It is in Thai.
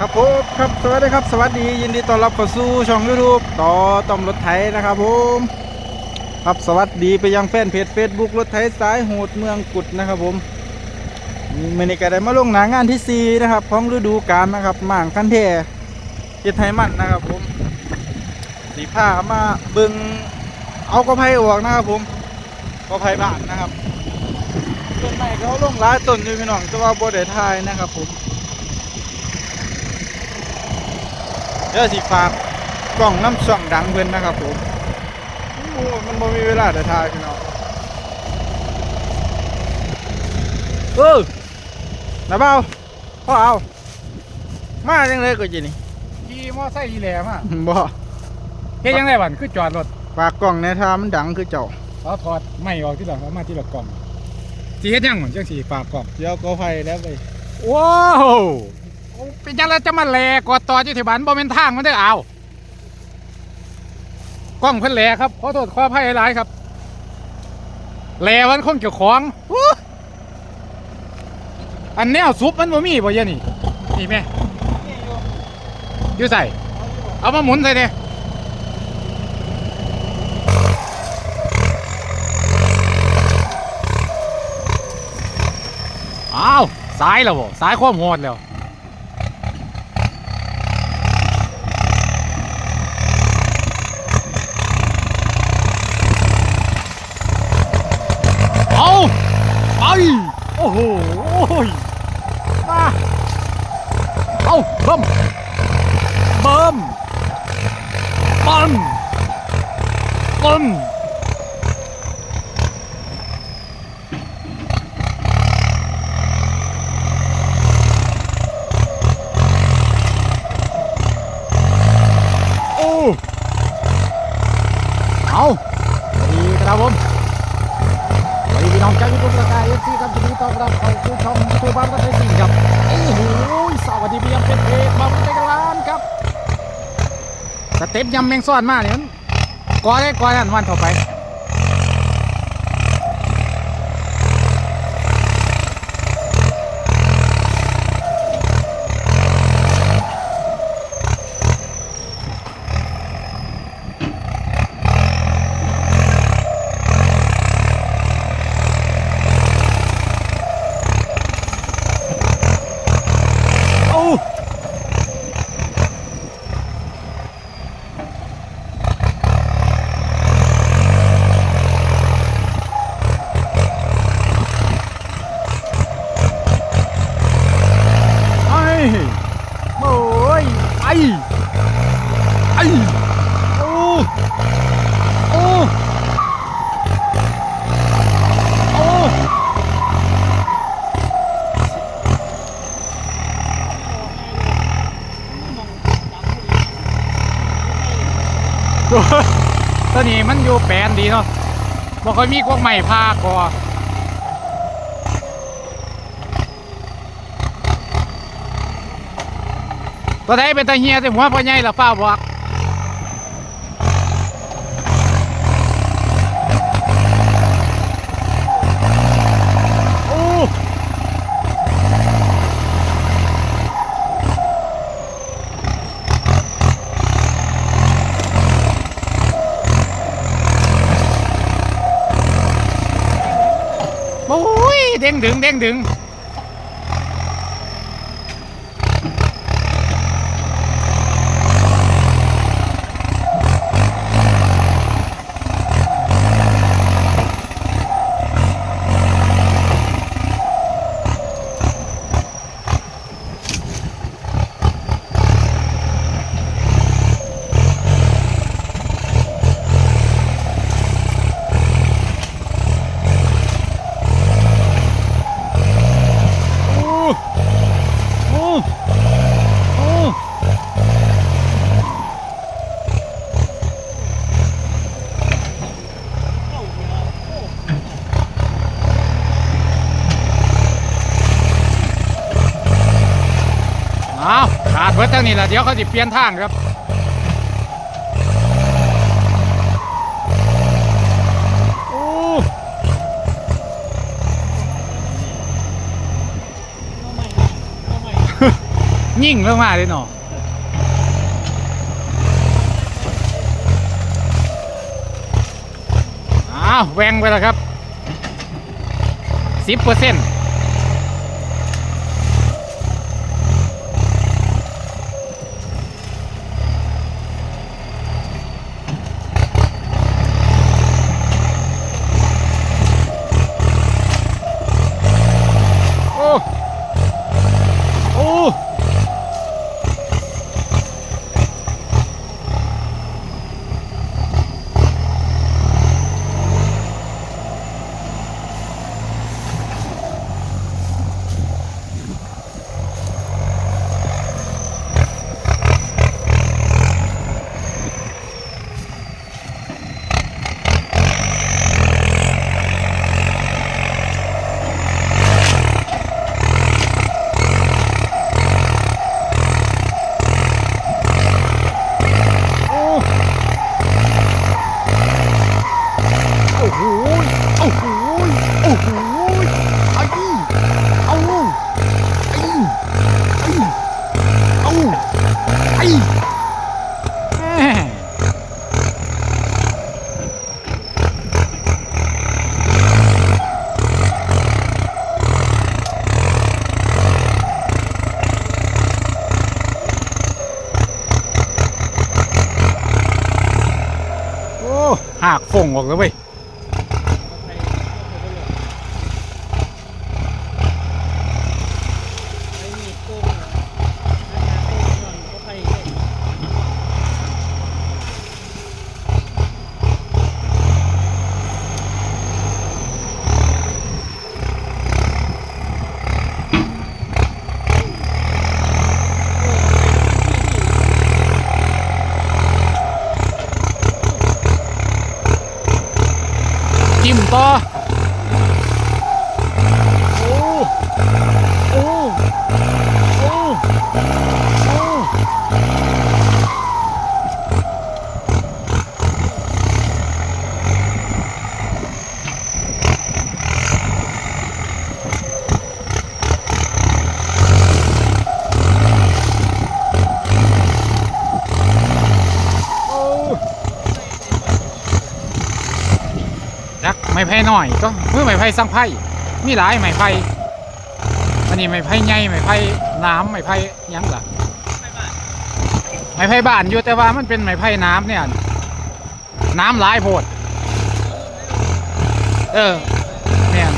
ครับผมครับสวัสดีครับ สวัสดียินดีต้อนรับเข้าสู่ช่องยูทูบต่อต้อมรถไถนะครับผมครับสวัสดีไปยังแฟนเพจ Facebook รถไถสายโหดเมืองกุดนะครับผมมื่อนี้ก็ได้มาลงหนางานที่ 4 นะครับของฤดูกาลนะครับหม่างคันเทเฮ็ดไทยมันนะครับผมสีผ้ามาเบึงเอากระไพออกนะครับผมกระไพบ้านนะครับต้นไม้เขาลงหลายต้นอยู่พี่น้องแต่ว่าบ่ได้ทายนะครับผม เดี๋ยวสิฝากกล้องน้ำส่องดังเพิ่นนะครับผมโอ้มันบ่มีเวลาแต่ถ่ายพี่น้องเออนาเบาพ่อเอา มาจังเลยก็จีนี่ขี่มอไซค์อีแหลมอะบ่เฮ็ดยังไงบันคือจอดรถฝากกล้องในทามันดังคือเจ้าเอาถอดไม่ออกที่หลังเอามาที่หลังกล่องสิเฮ็ดยังเหมือนจังสีฝากกล่องเดี๋ยวก็ไฟแล้วไปว้าว เป็นยังไงจะมาแหลกอดต่อที่ถิบันบ่เป็นทางมันได้อเอากล้องเพิ่นแหลครับขอโทษขออภัยหลายครับแหลมันคงเกี่ยวของอันแนวซุปมันบ่มีบ่เยะนี่นี่แม่ยู่ใส่ เอามาหมุนใส่เนี่ยอ้าวสายแล้วบ่สายความโหดแล้วเอาไปโอ้โหมาเอาเบิ่มเบิ่มเบิ่ มเบิ่มโอ้เอาสวัสดีครับผมสวัสดีพี่น้องเจ้ายูทูบกระจายเอฟซีครับยินดีต้อนรับเข้าสู่ช่องยูทูบบ้านประเทศจีนครับโอ้โหสวัสดีพี่ยังเป็นเพจมาประเทศกลานครับ สเต็ปยำแมงซ่อนมากเลยมันก่อได้ก่อนั่นวันต่อไป โอ้ไอ้โอ้ยไอ้ไอ้โอ้โอ้โอ้ ตัวนี้ มันอยู่แปลนดีเนาะบ่ค่อยมีกวกใหม่พากอตัวใดเป็นตาเฮียแต่หัวพ่อใหญ่ละฟ้าบอกโอ้โอ้ย เด้งดึงเด้งดึง โอ้โอ้โอ้เอาขาด เบิดทางนี้ละเดี๋ยวเขาจะเปลี่ยนทางครับโอ้ยิ่งลงมาเลยเนาะอ้าวแวงไปแล้วครับสิบเปอร์เซ็นต์โอ้โอ้ โอ้โอ้โหโอ้โหโอ้โหไอ้เอาไอ้ไอ้เอาไอ้แม่โอ้ากฟงออกแล้วเว้ย ไม่มีกุ้งเหรอถ้าหากุ้งนอนก็ไปเลย จิ้ ไม้ไผ่หน่อยก็เพื่อไม้ไผ่สร้างไผ่มีหลายไม้ไผ่อันนี้ไม้ไผ่ใหญ่ไม้ไผ่น้ำไม้ไผ่ยังล่ะไม้ไผ่บ้านอยู่แต่ว่ามันเป็นไม้ไผ่น้ำเนี่ยน้ำหลายโพด เออเนี่ย